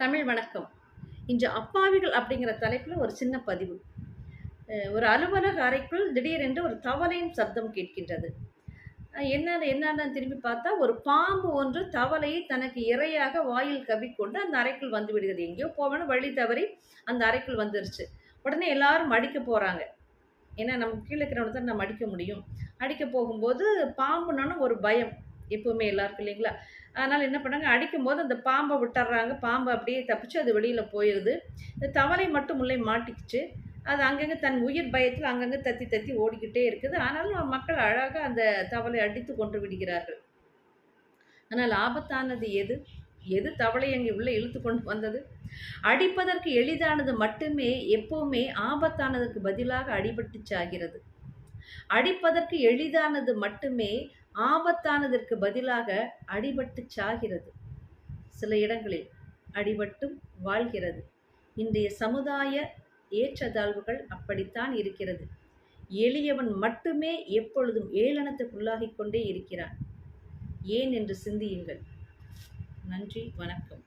தமிழ் வணக்கம். இன்று அப்பாவிகள் அப்படிங்கிற தலைப்பில் ஒரு சின்ன பதிவு. ஒரு அலுவலக அறைக்குள் திடீரென்று ஒரு தவளையின் சப்தம் கேட்கின்றது. என்ன என்னன்னு திரும்பி பார்த்தா ஒரு பாம்பு ஒன்று தவளையை தனக்கு இரையாக வாயில் கவிக்கொண்டு அந்த அறைக்குள் வந்து விடுகிறது. எங்கேயோ போவேன்னு வழி தவறி அந்த அறைக்குள் வந்துருச்சு. உடனே எல்லாரும் அடிக்க போகிறாங்க ஏன்னா நம்ம கீழே இருக்கிறவனை தான் நம்ம அடிக்க முடியும். அடிக்க போகும்போது பாம்புனாலும் ஒரு பயம். எப்பவுமே எல்லாருக்கும் இல்லைங்களா? அதனால் என்ன பண்ணாங்க அடிக்கும்போது அந்த பாம்பை விட்டுறாங்க. பாம்பு அப்படியே தப்பிச்சு அது வெளியில் போயிடுது. இந்த தவளை மட்டும் உள்ளே மாட்டிக்கிச்சு. அது அங்கங்கே தன் உயிர் பயத்தில் அங்கங்கே தத்தி தத்தி ஓடிக்கிட்டே இருக்குது. ஆனாலும் மக்கள் அழகாக அந்த தவளை அடித்து கொண்டு விடுகிறார்கள். ஆனால் ஆபத்தானது எது? எது தவளை அங்கே உள்ளே இழுத்து கொண்டு வந்தது? அடிப்பதற்கு எளிதானது மட்டுமே எப்போவுமே ஆபத்தானதுக்கு பதிலாக அடிபட்டுச்சாகிறது அடிப்பதற்கு எளிதானது மட்டுமே ஆபத்தானதற்கு பதிலாக அடிபட்டு சாகிறது. சில இடங்களில் அடிபட்டும் வாழ்கிறது. இன்றைய சமுதாய ஏற்றதாழ்வுகள் அப்படித்தான் இருக்கிறது. எளியவன் மட்டுமே எப்பொழுதும் ஏளனத்துக்குள்ளாகிக் கொண்டே இருக்கிறான். ஏன் என்று சிந்தியுங்கள். நன்றி வணக்கம்.